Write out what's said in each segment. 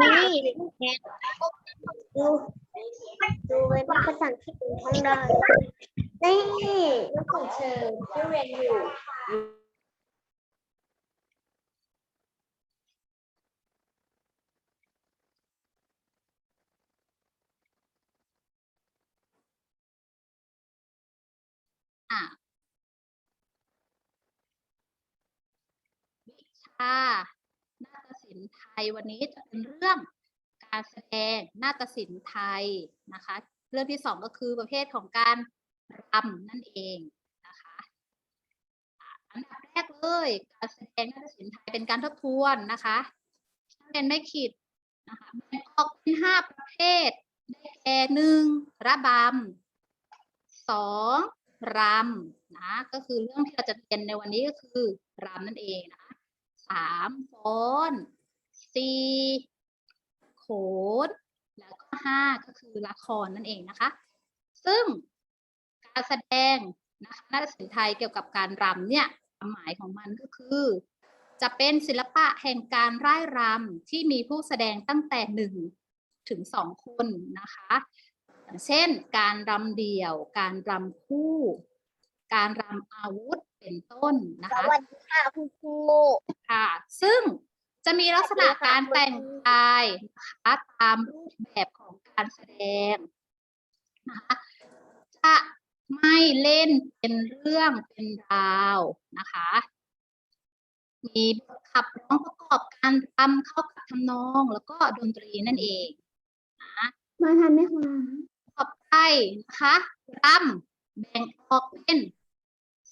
นี่ดูดูไว้เป็นภาษาอังกฤษทั้งได้นี่ลูกของเธอที่เรียนอยู่อะวิชานาฏศิลป์ไทยวันนี้จะเป็นเรื่องการแสดงนาฏศิลป์ไทยนะคะ เรื่องที่สองก็คือประเภทของการรำนั่นเองนะคะอันดับแรกเลยการแสดงนาฏศิลป์ไทยเป็นการทบทวนนะคะนักเรียนไม่ขีดนะคะแบ่งออกเป็นห้าประเภทได้แก่หนึ่งระบำสองรำนะก็คือเรื่องที่เราจะเรียนในวันนี้ก็คือรำนั่นเองนะ สามฟ้อนสี่โขน แล้วก็ห้าก็คือละครนั่นเองนะคะ ซึ่งการแสดงนะคะนาฏศิลป์ไทยเกี่ยวกับการรำเนี่ยความหมายของมันก็คือ จะเป็นศิลปะแห่งการร่ายรำที่มีผู้แสดงตั้งแต่หนึ่งถึงสองคนนะคะอย่างเช่น การรำเดี่ยว การรำคู่ การรำอาวุธเป็นต้นนะคะสวัสดีค่ะคุณครู ซึ่งจะมีลักษณะการแต่งกายนะคะตามรูปแบบของการแสดงนะคะจะไม่เล่นเป็นเรื่องเป็นราวนะคะ มีขับร้องประกอบการรำเข้ากับทำนองแล้วก็ดนตรีนั่นเองนะมาทันไหมคะต่อไปนะคะรำแบ่งออกเป็น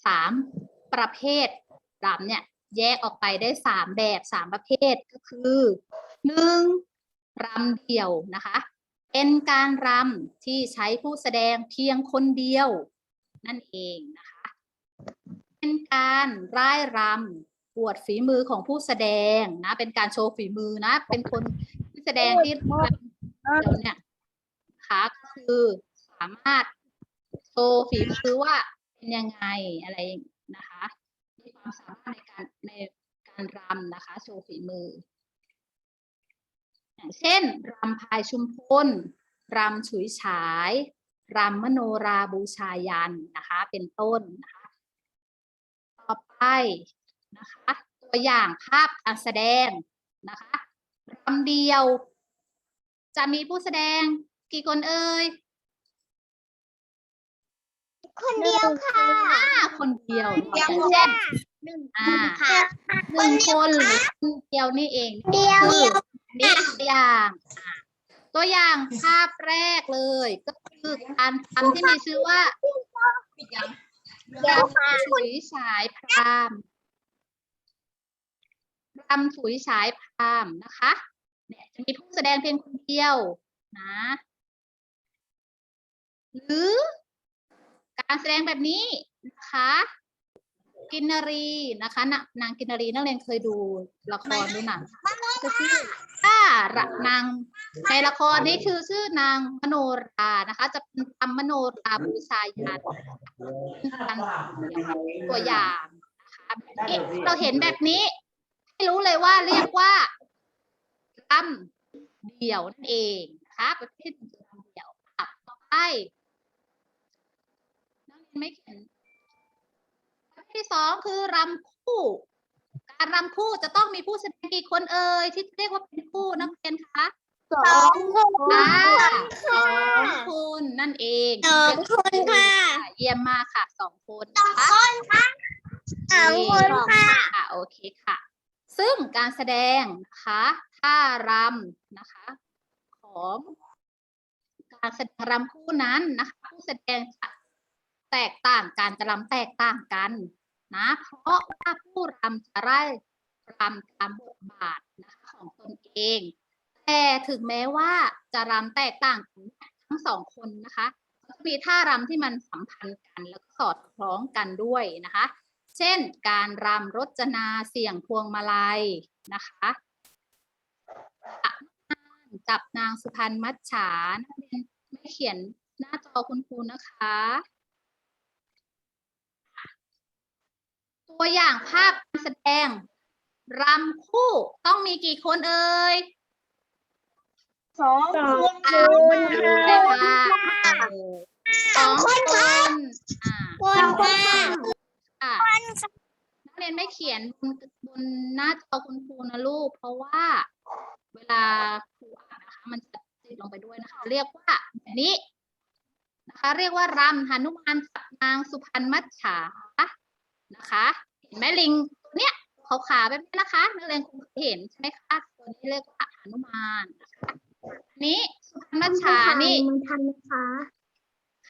สามประเภทรำเนี่ย แยกออกไปได้สามแบบสามประเภทก็คือหนึ่งรำเดี่ยวนะคะ เป็นการรำที่ใช้ผู้แสดงเพียงคนเดียว นั่นเองนะคะ เป็นการร่ายรำอวดฝีมือของผู้แสดงนะ เป็นการโชว์ฝีมือนะ เป็นคนที่แสดงที่รำเดี๋ยวเนี่ยคะก็คือสามารถโชว์ฝีมือว่าเป็นยังไงอะไรนะคะ ความสามารถในการในการรำนะคะโชว์ฝีมือ อย่างเช่นรำพายชุมพลรำฉุยฉายรำมโนราบูชายันนะคะเป็นต้นนะคะต่อไปนะคะตัวอย่างภาพการแสดงนะคะรำเดียว จะมีผู้แสดงกี่คนเอ่ยคนเดียวค่ะห้าคนเดียวเนอะเดียวอย่างเช่น หนึ่งอ่าค่ะหนึ่งคนหรือคนเดียวนี่เองเดียวคือนี่ตัวอย่างอะตัวอย่างภาพแรกเลย ก็คือการทำที่มีชื่อว่าเดียวค่ะรำฉุยฉายพรามรำฉุยฉายพรามนะคะเนี่ยจะมีผู้แสดงเพียงคนเดียวนะหรือการแสดงแบบนี้นะคะ กินนรีนะคะนนางกินนรีนักเรียนเคยดูละครดูหนังก็คือถ้าระนางในละครนี่คือชื่อนางมโนรานะคะ จะเป็นทำมโนราบูชายันเป็นการตัวอย่างนะคะแบบนี้เราเห็นแบบนี้ให้รู้เลยว่าเรียกว่ารำเดี่ยวนั่นเองนะคะประเภทหนึ่งคือรำเดี่ยวอะต่อไปนักเรียนไม่เขียนประเภ ทที่สองคือรำคู่ การรำคู่จะต้องมีผู้แสดงกี่คนเอ่ยที่เรียกว่าเป็นคู่นักเรียนคะสองคนอ่าสค่ะองคนนั่นเองสองคนค่ะ เยี่ยมมากค่ะสองคนสองนะคะคนค่ะสองคนค่ะค่ะโอเคค่ะ ซึ่งการแสดงนะคะท่ารำนะคะ ของการแสดงรำคู่นั้นนะคะ ผู้แสดงจะแตกต่างกันจะรำแตกต่างกัน นะ เพราะว่าผู้รำจะไร่รำตามบทบาทนะคะของตนเอง แต่ถึงแม้ว่าจะรำแตกต่างกันทั้งสองคนนะคะมีท่ารำที่มันสัมพันธ์กันแล้วก็สอดคล้องกันด้วยนะคะ เช่น การรำรจนาเสียงพวงมาลัยนะคะจับนางสุพรรณมัจฉานักเรียนไม่เขียนหน้าจอคุณครูนะคะ ตัวอย่างภาพการแสดงรำคู่ต้องมีกี่คนเอ่ยสองสองคนอะค่ะเลยค่ะเออสองคนอ่าคนค่ะค่ะนักเรียนไม่เขียนบนบนหน้าจอคุณครูนะลูก เพราะว่า เวลาครูอ่านนะคะมันจะติดลงไปด้วยนะคะ เรียกว่าแบบนี้นะคะ เรียกว่ารำหนุมานจับนางสุพรรณมัจฉา นะคะเห็นไหมลิงตัวเนี้ยขาวขาแบบนี้นะคะนักเรียนคงเคยเห็นใช่ไหมคะตัวนี้เรียกว่าหนุมานนะคะอันนี้สุพรรณมัจฉานี่มันทันนะคะ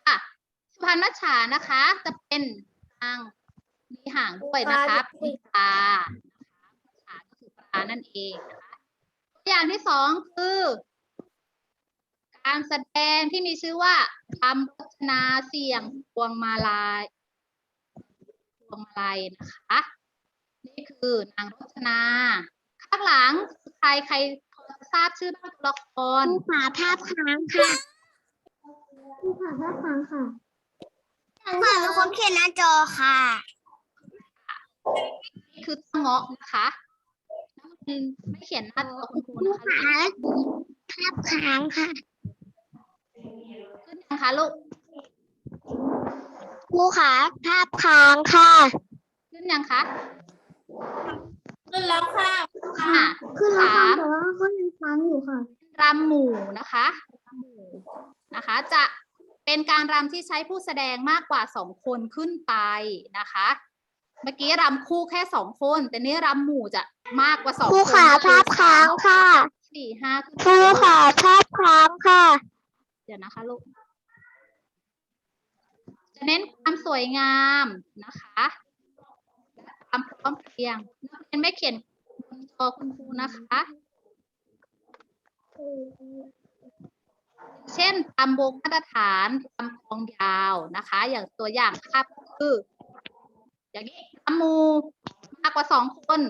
ค่ะสุพรรณมัจฉานะคะ จะเป็นทางมีหางด้วยนะคะมีปลานะคะมัจฉาก็คือปลานั่นเองนะคะตัวอย่างที่สองคือ การแสดงที่มีชื่อว่าคำรจนาเสียงพวงมาลาย พวงมาลัยนะคะ นี่คือนางรจนา ข้างหลังคือใครใครพอจะทราบชื่อบ้างตัวละครผู้ขาภาพค้างค่ะผู้ขาภาพค้างค่ะผู้ขาเป็นคนเขียนหน้าจอค่ะนี่คือเจ้าเงาะนะคะนักเรียนไม่เขียนหน้าจอคุณครูผู้นะคะขาภาพค้างค่ะขึ้นนะคะลูก ผู้ขาภาพค้างค่ะ ขึ้นยังคะ ขึ้นแล้วค่ะอ่าขึ้นแล้วค่ะสามแต่ว่าก็ยังค้างอยู่ค่ะรำหมู่นะคะรำหมู่นะคะ จะเป็นการรำที่ใช้ผู้แสดงมากกว่าสองคนขึ้นไปนะคะ เมื่อกี้รำคู่แค่สองคน แต่นี่รำหมู่จะมากกว่าสองคนผู้ขาภาพค้างค่ะสี่ห้าขึ้นไปผู้ขาภาพค้างค่ะ เดี๋ยวนะคะลูก จะเน้นความสวยงามนะคะและความพร้อมเพรียงนักเรียนไม่เขียนบนจอคุณครูนะคะเช่นตามวงมาตรฐานตามกลองยาวนะคะ อย่างตัวอย่างภาพก็คือ อย่างนี้ตามหมูมากกว่าสองคน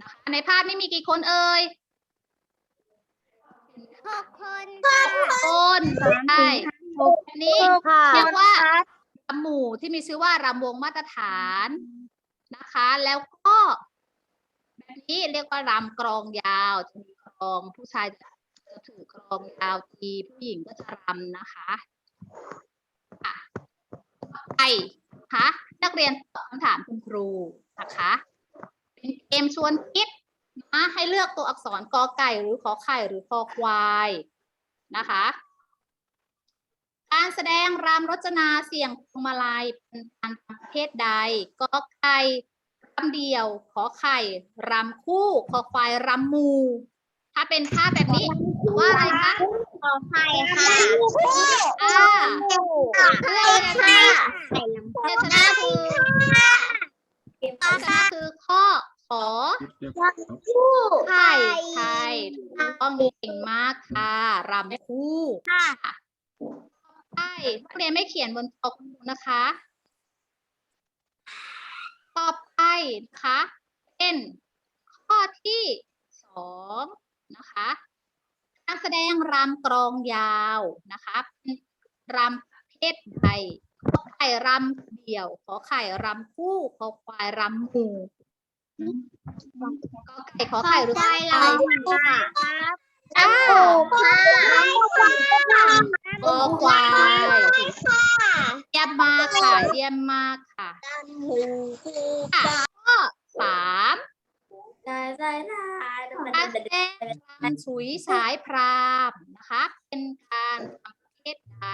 นะคะในภาพนี้มีกี่คนเอ่ยหกคนคนใช่อันนี้ค่ะเรียกว่ารำหมู่ที่มีชื่อว่ารำวงมาตรฐานนะคะ แล้วก็แบบนี้เรียกว่ารำกรองยาวจะมีกรองผู้ชายจะจะถือกรองยาวทีผู้หญิงก็จะรำนะคะอะต่อไปนะคะนักเรียนตอบคำถามคุณครูนะคะ เป็นเกมชวนคิดนะให้เลือกตัวอักษรกอไก่หรือขอไข่หรือคอควายนะคะ การแสดงรำรจนาเสียงพวงมาลัยเป็นการรำประเภทใดกอไก่รำเดียว ขอไข่รำคู่คอควายรำหมูถ้าเป็นภาพแบบนี้ว่าอะไรคะขอไข่ค่ะอ่าไข่ค่ะเจชนะคือเจชนะคือข้อขอคู่ไข่ไข่ถูกต้องเก่งมากค่ะรำคู่ค่ะ ใช่นักเรียนไม่เขียนบนจอคุณครูนะคะ ต่อไปนะคะเป็นข้อที่สองนะคะ การแสดงรำกรองยาวนะคะเป็นรำประเภทใดขอไข่รำเดี่ยว ขอไข่รำคู่ขอควายรำหมู่ก็ไก่ขอไข่หรือขอควาย อ้าวค่ะขอควายเยี่ยมมากค่ะเยี่ยมมากค่ะหมูคูค่ะสามได้ได้ได้การแสดงรฉุยฉายพรามนะคะ เป็นการทำประเภทใด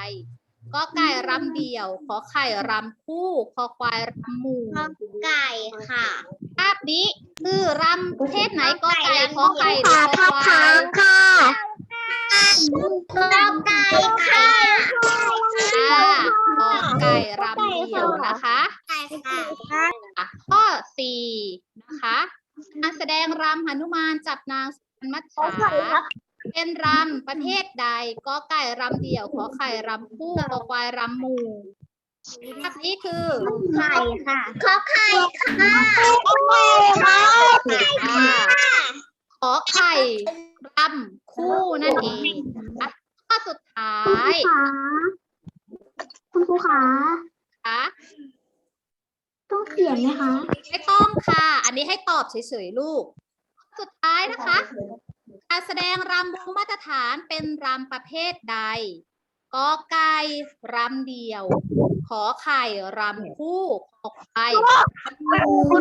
ก็ไก่รำเดี่ยว ขอไข่รำคู่ขอควายรำหมู่ไก่ค่ะ ภาพนี้คือรำประเภทไหนก็ไก่ขอไข่หรือขาขอภาพควาค้ายงค่ะก็ไก่ค่ะอ่าขอไก่รำเดี่ยวนะคะไก่ค่ะอะข้อสี่นะคะการแสดงรำหนุมานจับนางสุพรรณมัจฉาเป็นรำประเภทใดก็ไก่รำเดี่ยวขอไข่รำคู่ขอควายรำหมู่ ภาพนี้คือไข่ค่ะขอไข่ค่ะขอไข่ค่ะอ่าขอไข่รำคู่นั่นเองนะคะข้อสุดท้ายคุณครูขาค่ะต้องเขียนไหมคะไม่ต้องค่ะ อันนี้ให้ตอบเฉยๆลูก สุดท้ายนะคะ การแสดงรำวงมาตรฐานเป็นรำประเภทใด กอไก่รำเดียว ขอไข่รำคู่ขอไข่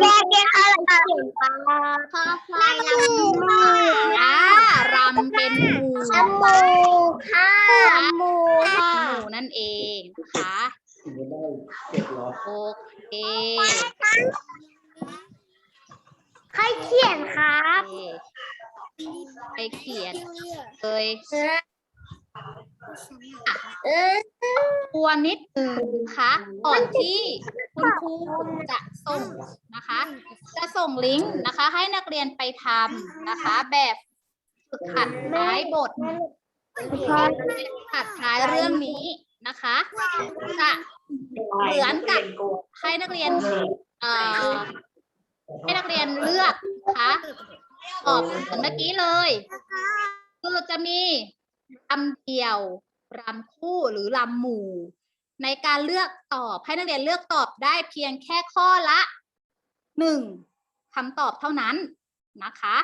แยกแยกอะไรเขียนปลาพอพลายลำมูอ่ารำเป็นหมู่ลำมูค่ะลำมูหค่ะมู่นั่นเองนะคะโอเคใครเขียนครับไปเขียนเลย เออตัวนิดหนึ่งนะคะก่อนที่คุณครูจะส่งนะคะ จะส่งลิงก์นะคะ ให้นักเรียนไปทำนะคะ แบบฝึกหัดท้ายบทฝึกหัดท้ายเรื่องนี้นะคะจะเหมือนกับให้นักเรียนเอ่อให้นักเรียนเลือกนะคะตอบเหมือนเมื่อกี้เลยคือจะมี รำเดี่ยวรำคู่หรือรำหมู่ ในการเลือกตอบให้นักเรียนเลือกตอบได้เพียงแค่ข้อละหนึ่งคำตอบเท่านั้นนะคะ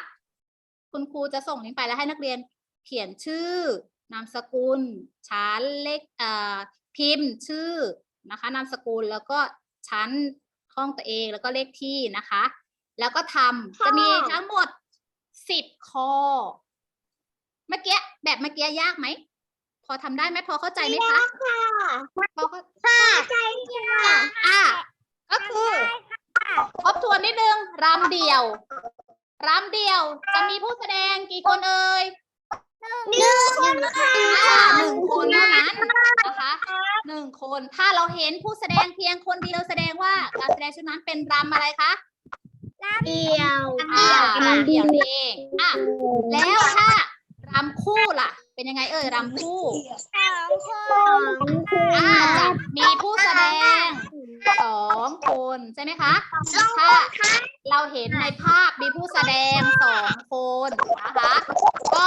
คุณครูจะส่งลิงก์ไปแล้วให้นักเรียนเขียนชื่อนามสกุลชั้นเลขเอ่อพิมพ์ชื่อนะคะนามสกุลแล้วก็ชั้นห้องตัวเองแล้วก็เลขที่นะคะ แล้วก็ทำจะมีทั้งหมดสิบข้อเมื่อกี้ แบบเมื่อกี้ยากไหม พอทำได้ไหมพอเข้าใจไหมคะพอเข้าค่ะใจค่ะอะก็คือทบทวนนิดนึงรำเดี่ยวรำเดี่ยวจะมีผู้แสดงกี่คนเอ่ยหนึ่งค่ะอ่าหนึ่งคนเท่านั้นนะคะหนึ่งคนถ้าเราเห็นผู้แสดงเพียงคนเดียวแสดงว่าการแสดงชุดนั้นเป็นรำอะไรคะเดียวอ่ารำเดี่ยวนี่เองอะแล้วถ้ารำ คู่ล่ะ เป็นยังไงเอ่ยรำคู่สองคนอ่าจะมีผู้แสดงสองคนใช่ไหมคะถ้าเราเห็นในภาพมีผู้แสดงสองคนนะคะก็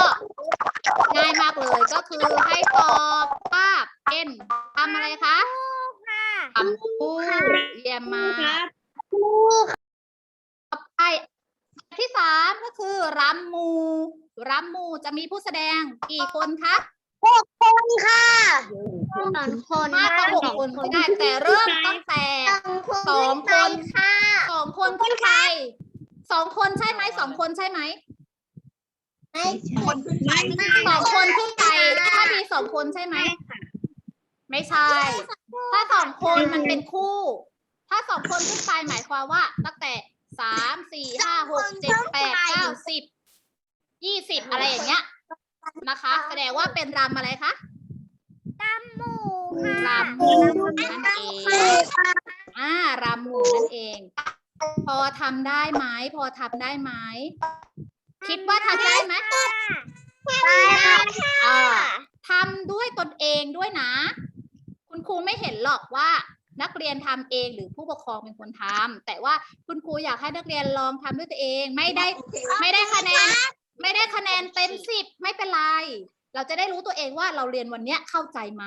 ง่ายมากเลยก็คือให้ตอบภาพเป็นทำอะไรคะทำคู่เยี่ยมมากต่อไปที่สามก็คือรำหมูรำหมูจะมีผู้แสดงกี่คนคะคนค่ะสองคนมากกว่าหกคนก็ได้แต่เริ่มตั้งแต่สองคนค่ะสองคนขึ้นไปสองคนใช่ไหมสองคนใช่ไหมไม่ใช่ไม่สองคนขึ้นไปถ้ามีสองคนใช่ไหมไม่ใช่ ถ้าสองคนมันเป็นคู่ ถ้าสองคนขึ้นไปหมายความว่า ตั้งแต่ สามสี่ห้าหกเจ็ดแปดเก้าสิบยี่สิบอะไรอย่างเงี้ยนะคะ แสดงว่าเป็นรำอะไรคะหมูรำหมู่นั่นเองอ่ารำหมู่นั่นเอง พอทำได้ไหมพอทำได้ไหมคิดว่าทำได้ไหมได้ค่ะอ่าทำด้วยตนเองด้วยนะ คุณครูไม่เห็นหรอกว่า นักเรียนทำเองหรือผู้ปกครองเป็นคนทำแต่ว่าคุณครูอยากให้นักเรียนลองทำด้วยตัวเอง ไม่ได้ไม่ได้คะแนน ไม่ได้คะแนนเต็มสิบไม่เป็นไร เราจะได้รู้ตัวเองว่าเราเรียนวันเนี้ยเข้าใจไหม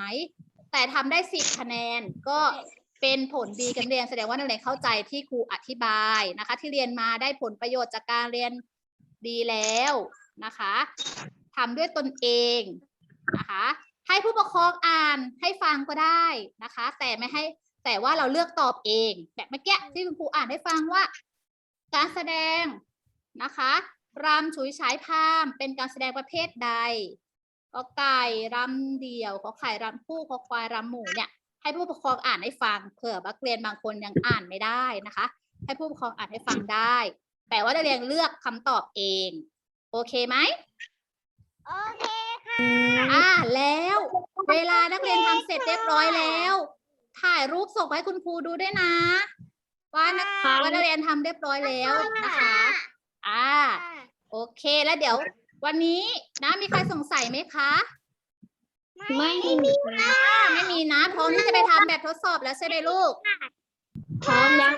แต่ทำได้สิบคะแนนก็เป็นผลดีกันเรียนแสดงว่านักเรียนเข้าใจที่ครูอธิบายนะคะ ที่เรียนมาได้ผลประโยชน์จากการเรียนดีแล้วนะคะทำด้วยตนเองนะคะให้ผู้ปกครองอ่านให้ฟังก็ได้นะคะ แต่ไม่ให้ แต่ว่าเราเลือกตอบเอง แบบเมื่อกี้ที่คุณครูอ่านให้ฟังว่า การแสดงนะคะรำฉุยฉายพามเป็นการแสดงประเภทใดก็ไก่รำเดี่ยวขอไข่รำคู่ขอควายรำหมู่เนี่ยให้ผู้ปกครองอ่านให้ฟังเผื่อนักเรียนบางคนยังอ่านไม่ได้นะคะ ให้ผู้ปกครองอ่านให้ฟังได้ แต่ว่านักเรียนเลือกคำตอบเอง โอเคไหมโอเคอ่าแล้ว เวลานักเรียนทำเสร็จเรียบร้อยแล้วถ่ายรูปส่งไปให้คุณครูดูด้วยนะ ว่านักว่านักเรียนทำเรียบร้อยแล้วนะคะ อ่า โอเคแล้วเดี๋ยว วันนี้นะมีใครสงสัยไหมคะ ไม่มีอ่าไม่มีนะ พร้อมที่จะไปทำแบบทดสอบแล้วใช่ไหมลูก พร้อมแล้ว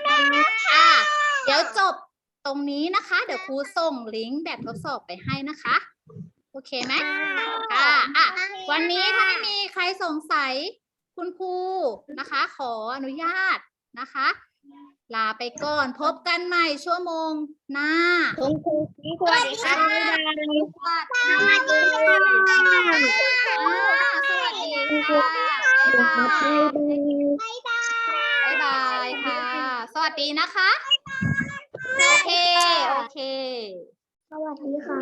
อ่าเดี๋ยวจบตรงนี้นะคะ เดี๋ยวครูส่งลิงก์แบบทดสอบไปให้นะคะ โอเคไหมค่ะอะวันนี้ถ้าไม่มีใครสงสัย คุณครูนะคะ ขออนุญาตนะคะ ลาไปก่อนพบกันใหม่ชั่วโมงหน้าคุณครูสวัสดีค่ะสวัสดีสวัสดีค่ะสวัสดีค่ะบ๊ายบายบ๊ายบายค่ะ สวัสดีนะคะโอเคโอเคสวัสดีค่ะ